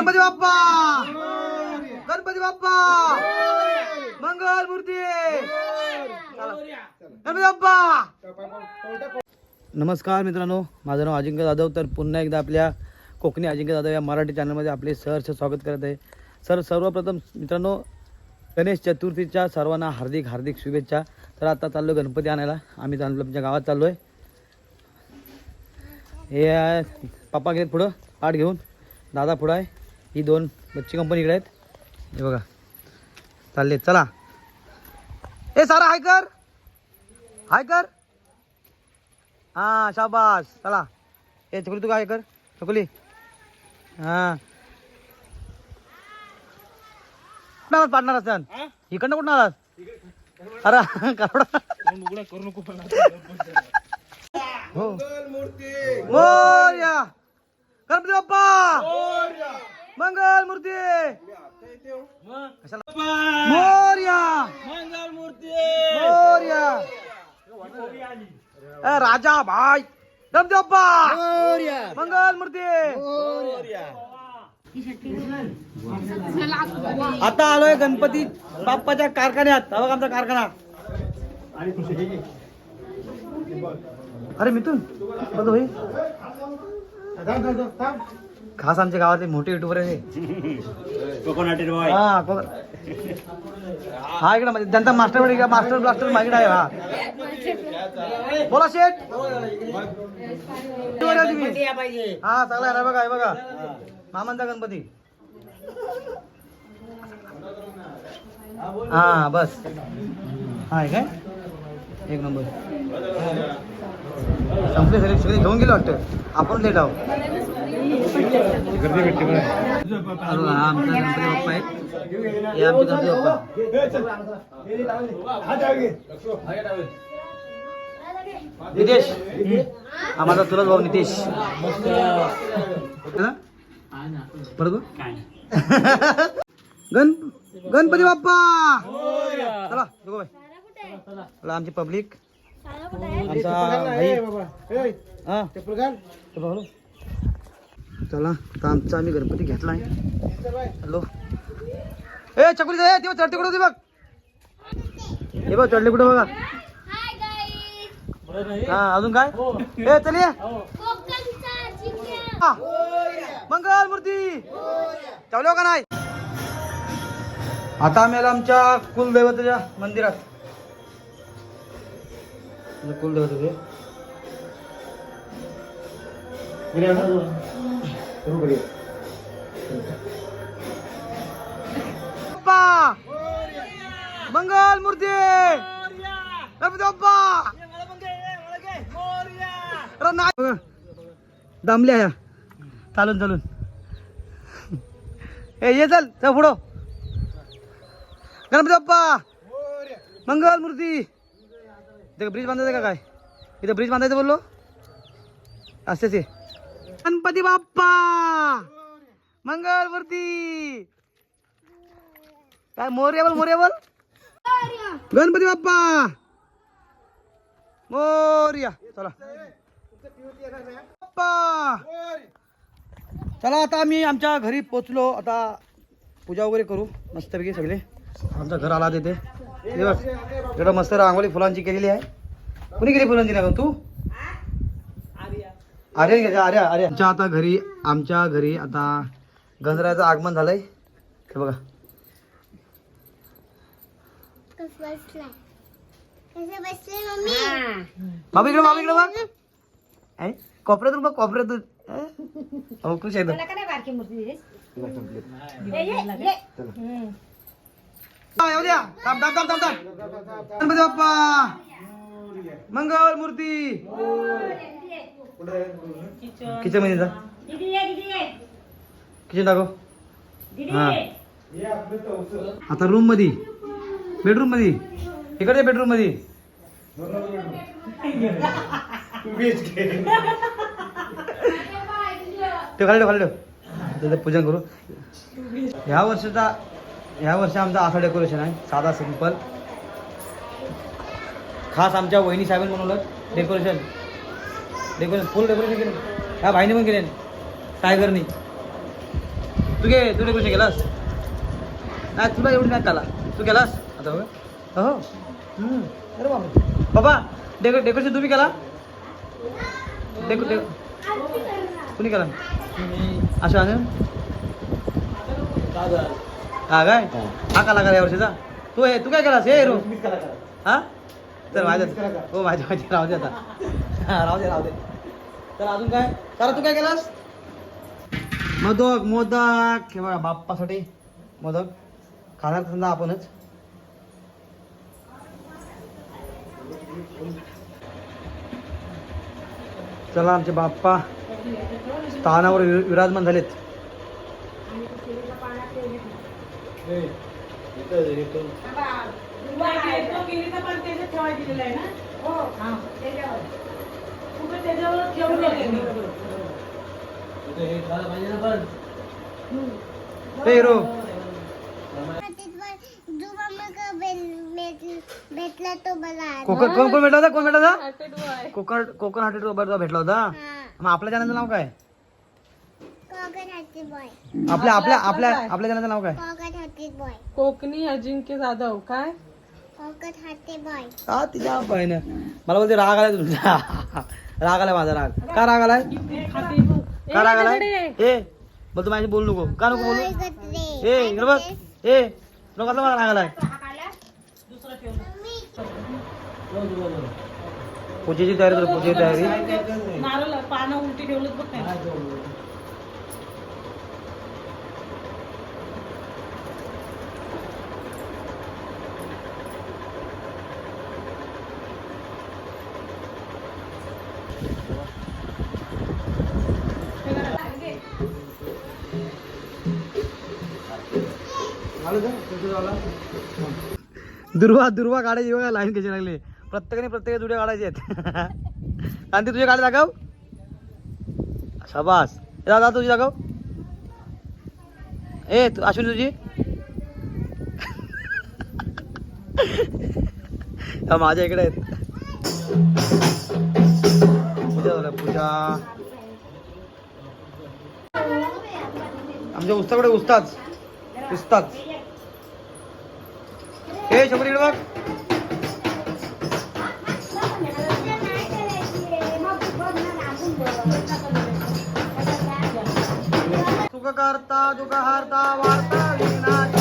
गणपती बाप्पा! गणपती बाप्पा! मंगल मूर्ती! गणपती बाप्पा! नमस्कार मित्रांनो माझं नाव अजिंक्य जाधव तर पुन्हा एकदा आपल्या कोकणी अजिंक्य जाधव या मराठी चॅनलमध्ये आपले सहर्ष स्वागत करत आहे. सर सर्वप्रथम मित्रांनो गणेश चतुर्थीच्या सर्वांना हार्दिक हार्दिक शुभेच्छा. तर आता चाललो गणपती आणायला. आम्ही चाललो आमच्या गावात चाललो आहे हे पप्पा घेत पुढं आठ घेऊन. दादा पुढं आहे. ही दोन बच्ची कंपनी इकडे आहेत. हे बघा. चालले चला. ए सारा हाय कर. हाय कर. हां शाबास. चला. ए चकुली तू काय कर? चकुली. हां. कुठं पाडणार असतात इकडनं कुठं आलास? अरे करोडा. हो. मोर्या. गणपती बाप्पा. मंगल मूर्ती. कशाला? मोर्या. मोर्या. ए, राजा भाई. गणपती बाप्पा मंगल मूर्ती. आता आलोय गणपती बाप्पाच्या कारखान्यात. बघ आमचा कारखाना. अरे मिथून बघ भाई खास आमच्या गावातले मोठे युट्यूबर आहे हा. कोकण हा इकडे म्हणजे त्यांचा मास्टरमध्ये मास्टर ब्लास्टर मागिड आहे हा. बोला शेठ. तुम्ही? हा चांगला आहे ना बघा हे बघा. मामांचा गणपती. हा बस. हा आहे काय? एक नंबर. संपले सगळे सगळे घेऊन गेले वाटतं. आपण लेट आहोत. हा आमचा गणपती बाप्पा. आहे हे आमचे गणपती बाप्पा नितेश हा माझा तुलाच भाऊ नितेश? बरोबर गण गणपती बाप्पा चला बाई चला आमची पब्लिक आमचा. चला आता आमचा आम्ही गणपती घेतला आहे हॅलो. ए चकुली ए तेव्हा चढते कुठं होती बघ? हे बघ चढले कुठं बघा? हा अजून काय? ए चल हा. मंगल मूर्ती. चालू हो का नाही? आता आम्ही आलो आमच्या कुलदैवताच्या मंदिरात. आमचं कुलदैवत आहे. बाप्पा मंगल मूर्ती! गणपती बाप्पा अरे नाही बघा. दमल्या ह्या चालून चालून. ए ये चल चल पुढं. गणपती बाप्पा! मंगल मूर्ती! इथे ब्रिज बांधायचं का काय? इथं ब्रिज बांधायचं बोललो? असतेच आहे गणपती बाप्पा! मंगळवरती काय मोर्या बोल मोर्या बोल. गणपती बाप्पा! मोर्या चला. बाप्पा! चला आता आम्ही आमच्या घरी पोचलो. आता पूजा वगैरे करू. मस्तपैकी सगळे. आमचं घर आला तिथे. हे मस्त रांगोळी फुलांची केलेली आहे. कुणी केली फुलांची नाही तू? अरे अरे अरे आमच्या आता घरी आमच्या घरी आता गंजराचं आगमन झालंय. हे बघा. बाबा इकडे बाबा इकडे बघ. कोपऱ्यातून बघ कोपऱ्यातून. खुश आहे तो. हा, येऊ द्या. थांब थांब थांब थांब. थांब गणपती बाप्पा. मंगल मूर्ती. किचनमध्ये जा. किचन दाखव. हा. आता रूममध्ये बेडरूममध्ये इकडे बेडरूममध्ये ते खाली ठेव, खाली ठेव. त्याचं पूजन करू. ह्या वर्षाचा ह्या वर्षी आमचा असं डेकोरेशन आहे. साधा सिंपल खास आमच्या वहिनी साहेबांनी बनवलं डेकोरेशन डेकोरेशन फुल डेकोरेशन केलं ह्या भाईने पण केले. टायगरनी तू घे तू डेकोरेशन केलास? नाही तुला एवढी नाही त्याला. तू केलास? आता बघ. हो हम्म. अरे बाबा बाबा डेको डेकोरेशन तुम्ही केला? डेको डेको कुणी केला? असं असं हा काय? हा. कलाकार या वर्षीचा? तू हे तू काय केलास? हे रो. हा? तर माझ्या हो माझ्या माझ्या राहू दे आता. हा राहू दे राहू दे. तर अजून काय? तर तू काय केलास? मोदक मोदक. हे बघा बाप्पासाठी मोदक. खाणार समजा आपणच. चला आमचे बाप्पा. स्थानावर विराजमान झालेत. हे. हिरो भेटला तो मला कोकण कोण कोण भेटला होता? कोण भेटला होता? कोकण कोकण हाटेड भेटला होता. मग आपल्या चॅनलचं नाव काय? बॉय आपल्या आपल्या आपल्या आपल्या चॅनलचं नाव काय? बॉय कोकणी अजिंक्य जाधव. काय? बॉय हा तिच्या मला बोलते राग आलाय तुझा राग आलाय माझा राग. का राग आलाय का राग आलाय ए बोल तू माझ्याशी बोलू नको. का नको बोलू? ए इकडे बघ. ए नको आता मला राग आलाय पूजेची तयारी कर पूजेची तयारी. पानं उलटी ठेवलं बघ दुर्वा दुर्वा काढायची बघा लाईन कशी लागली. प्रत्येकाने प्रत्येक दुड्या काढायचे आहेत. कांती तुझे काढ दाखव. शाबास. ए दादा तुझी दाखव. ए तू अश्विनी तुझी? माझ्या इकडे आहेत. पूजा झाल्या पूजा. आमच्या उस्ताकडे उस्ताच उस्ताच हे शंभर इकडे बघ सुख करता दुःख हारता वारता विनाश.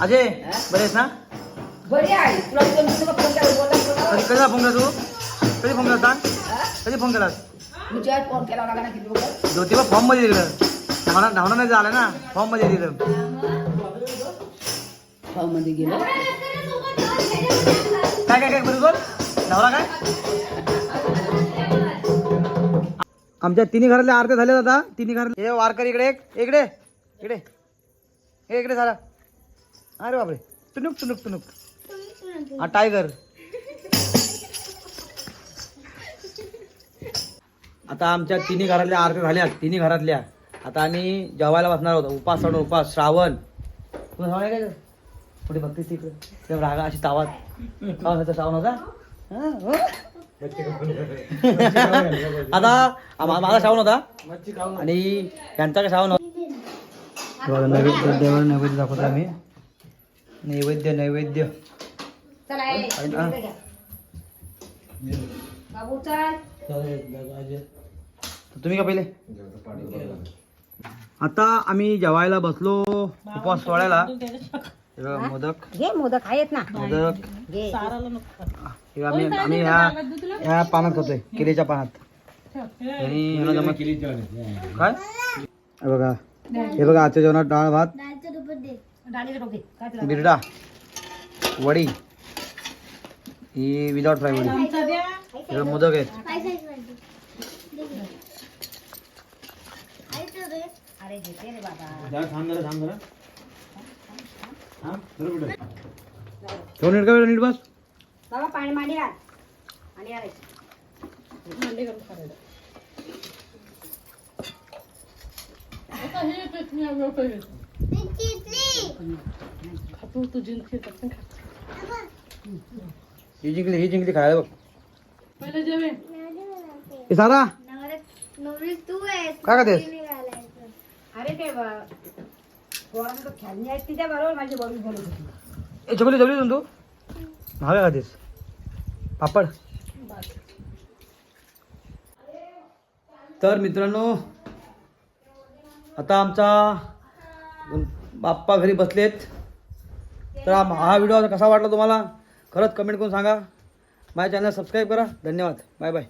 अजय बरेच ना? बरी आहे तुला फोन केला फोन केला तू? कधी फोन केला कधी फोन केलास? तुझ्या फोन केला किती ज्योतिबा फॉर्ममध्ये दिलं. धावणा धावणं नाही झालं ना फॉर्ममध्ये दिलं. फॉर्ममध्ये गेलो काय काय काय बरोबर? धावला काय? आमच्या तिन्ही घरातले आरत्या झाले आता. तिन्ही घरातले हे वारकरी इकडे एक इकडे. इकडे. हे इकडे झाला. अरे बापरे. टुनुक टुनुक टुनुक हा टायगर आता आमच्या तिन्ही घरातल्या आरत्या झाल्या तिन्ही घरातल्या. आता आम्ही जेवायला बसणार होतो उपास सोडून उपास. श्रावण. तुला श्रावण काय? पुढे बघतेस तिकडे रागा अशी तावात. श्रावण होता श्रावण होता? हा, हो? आता माझा श्रावण होता आणि यांचा काय श्रावण होता नैवेद्य देवाला नैवेद्य दाखवतो आम्ही. नैवेद्य नैवेद्य. तुम्ही का पहिले? आता आम्ही जेवायला बसलो उपवास सोडायला. बघा मोदक. मोदक आहेत ना. मोदक. हे आम्ही आम्ही ह्या ह्या पानात खातोय केळीच्या पानात. ठेव. आणि ह्याला जमत काय? हे बघा. हे बघा आजच्या जेवणात डाळ भात. बिरडा. वडी. ही विदाउट फ्राय वडी. हे मोदक आहेत. नीट बस? बाबा पाणी मांडी घाल आणि अरे भांडे घालून करायला. आता हे पेट मी अगं पहिले. मी चितली. खातो तू तर खा. ही जिंकली ही जिंकली खायला बघ पहिले जेवे सारा नवरी- नवरी तू आहेस काय घालायचं. अरे बरोबर माझी बरोबर चकली जेवली तू हवे खातेस पापड. तर मित्रांनो आता आमचा बाप्पा घरी बसलेत. तर हा व्हिडिओ कसा वाटला तुम्हाला? खरंच कमेंट करून सांगा. माझ्या चॅनल सबस्क्राईब करा. धन्यवाद. Bye bye.